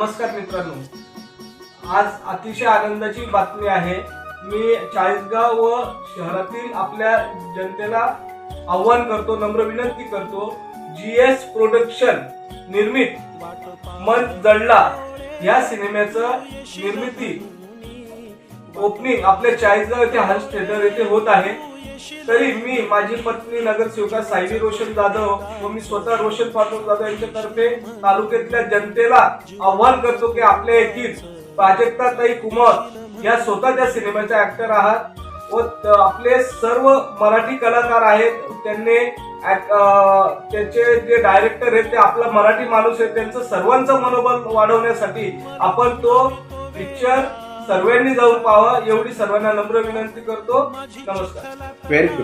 नमस्कार मित्रांनो. आज अतिशय आनंदाची बातमी आहे. मी चाळीसगाव व शहरातील आपल्या जनतेला आव्हान करतो नम्र विनंती करतो जी एस प्रोडक्शन निर्मित मन जडला या सिनेमाचं निर्मिती ओपनिंग आपल्या चाळीसगाव येथे हर्ष थिएटर येथे होत आहे. तरी मी माझी पत्नी नगरसेविका सायली रोशन जाधव व मी स्वतः रोशन पाटील जाधव यांच्यातर्फे तालुक्यातल्या जनतेला आव्हान करतो की आपल्या येथील प्राजक्ताताई कुमार या स्वतः त्या सिनेमाच्या ऍक्टर आहात व आपले सर्व मराठी कलाकार आहेत. त्यांनी त्याचे जे डायरेक्टर आहेत ते आपला मराठी माणूस आहे त्यांचं सर्वांचं मनोबल वाढवण्यासाठी आपण तो पिक्चर सर्वांनी जाऊन पाहावं एवढी सर्वांना नम्र विनंती करतो. नमस्कार. Very good